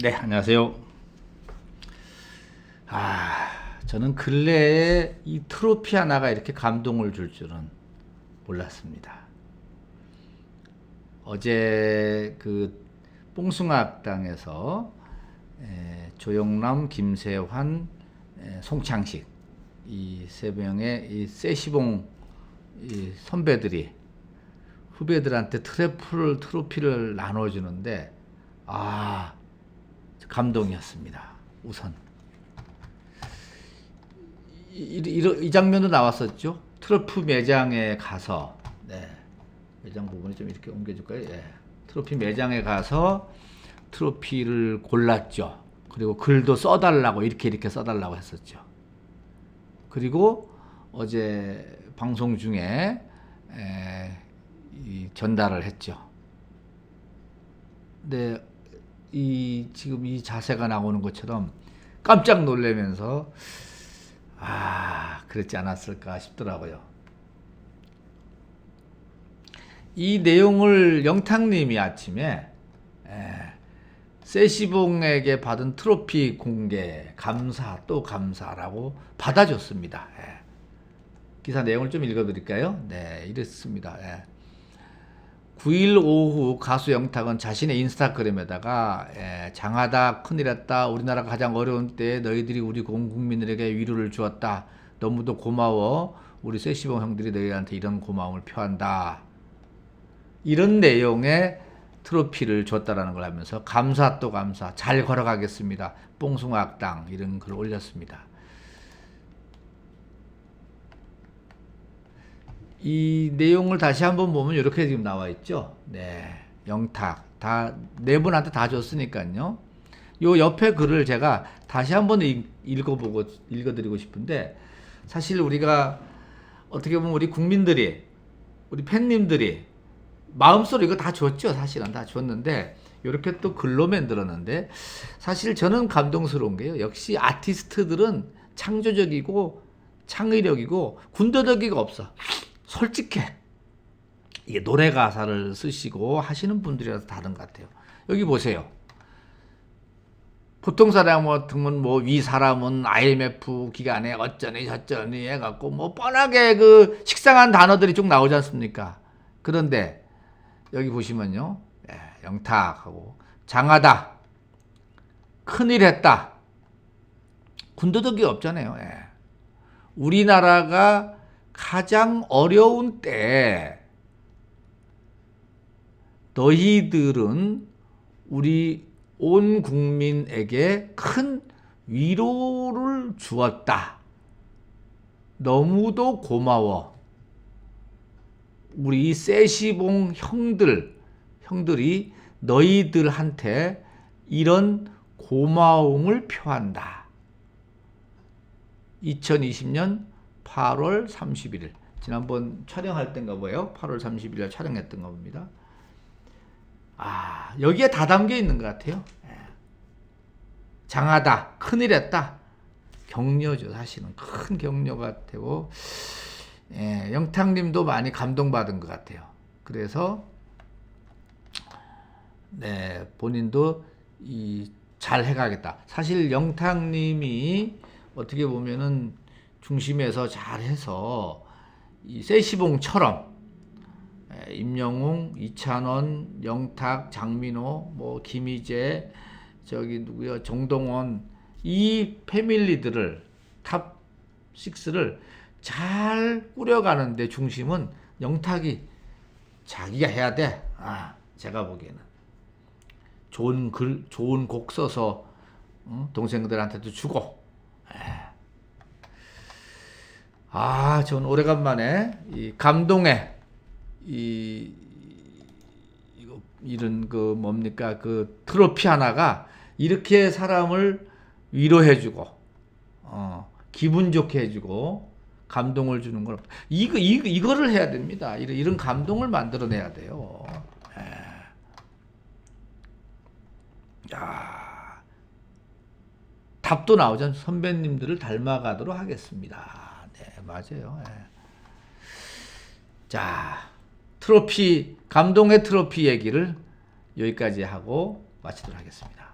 네, 안녕하세요. 아, 저는 근래에 이 트로피 하나가 이렇게 감동을 줄 줄은 몰랐습니다. 어제 그 뽕숭아학당에서 에, 조영남, 김세환, 에, 송창식 이 세 명의 이 세시봉 이 선배들이 후배들한테 트래플 트로피를 나눠주는데 아 감동이었습니다. 우선 이, 이, 이, 이 장면도 나왔었죠. 트로피 매장에 가서 네 매장 부분이 좀 이렇게 옮겨줄까요? 예. 트로피 매장에 가서 트로피를 골랐죠. 그리고 글도 써달라고 이렇게 이렇게 써달라고 했었죠. 그리고 어제 방송 중에 에, 이 전달을 했죠. 근데 이 지금 이 자세가 나오는 것처럼 깜짝 놀라면서 아 그랬지 않았을까 싶더라고요. 이 내용을 영탁님이 아침에 에, 세시봉에게 받은 트로피 공개 감사 또 감사라고 받아줬습니다. 예. 기사 내용을 좀 읽어드릴까요? 네, 이랬습니다. 예. 9일 오후 가수 영탁은 자신의 인스타그램에다가 예, 장하다 큰일했다 우리나라가 가장 어려운 때에 너희들이 우리 공 국민들에게 위로를 주었다. 너무도 고마워. 우리 세시봉 형들이 너희한테 이런 고마움을 표한다. 이런 내용의 트로피를 줬다라는 걸 하면서 감사 또 감사. 잘 걸어가겠습니다. 뽕숭아학당. 이런 글 올렸습니다 이 내용을 다시 한번 보면 이렇게 지금 나와 있죠. 네. 영탁 다 네 분한테 다 줬으니까요. 요 옆에 글을 제가 다시 한번 읽어보고 읽어드리고 싶은데 사실 우리가 어떻게 보면 우리 국민들이 우리 팬님들이 마음속으로 이거 다 줬죠. 사실은 다 줬는데 이렇게 또 글로 만들었는데 사실 저는 감동스러운 게요. 역시 아티스트들은 창조적이고 창의력이고 군더더기가 없어. 솔직해. 이게 노래 가사를 쓰시고 하시는 분들이라서 다른 것 같아요. 여기 보세요. 보통 사람 같으면 뭐 위 사람은 IMF 기간에 어쩌니 저쩌니 해갖고 뭐 뻔하게 그 식상한 단어들이 쭉 나오지 않습니까? 그런데 여기 보시면요. 예, 영탁하고 장하다. 큰일 했다. 군더더기 없잖아요. 예. 우리나라가 가장 어려운 때 너희들은 우리 온 국민에게 큰 위로를 주었다. 너무도 고마워. 우리 세시봉 형들, 형들이 너희들한테 이런 고마움을 표한다. 2020년 8월 31일. 지난번 촬영할 때인가 봐요. 8월 30일에 촬영했던 겁니다. 아, 여기에 다 담겨 있는 것 같아요. 예. 장하다, 큰일 했다. 격려죠, 사실은. 큰 격려가 되고, 예, 영탁님도 많이 감동받은 것 같아요. 그래서, 네, 본인도 이, 잘 해가겠다. 사실 영탁님이 어떻게 보면은 중심에서 잘해서 이 세시봉처럼 예, 임영웅, 이찬원, 영탁, 장민호, 뭐 김희재, 저기 누구요, 정동원 이 패밀리들을 탑 6를 잘 꾸려가는데 중심은 영탁이 자기가 해야 돼. 아, 제가 보기에는 좋은 글, 좋은 곡 써서 응? 동생들한테도 주고. 에. 아, 전 오래간만에 이 감동의 이 이거 이런 그 뭡니까 그 트로피 하나가 이렇게 사람을 위로해주고 어, 기분 좋게 해주고 감동을 주는 걸 이거 이거 이거를 해야 됩니다. 이런 이런 감동을 만들어내야 돼요. 에. 야, 답도 나오죠. 선배님들을 닮아가도록 하겠습니다. 네, 맞아요. 네. 자, 트로피, 감동의 트로피 얘기를 여기까지 하고 마치도록 하겠습니다.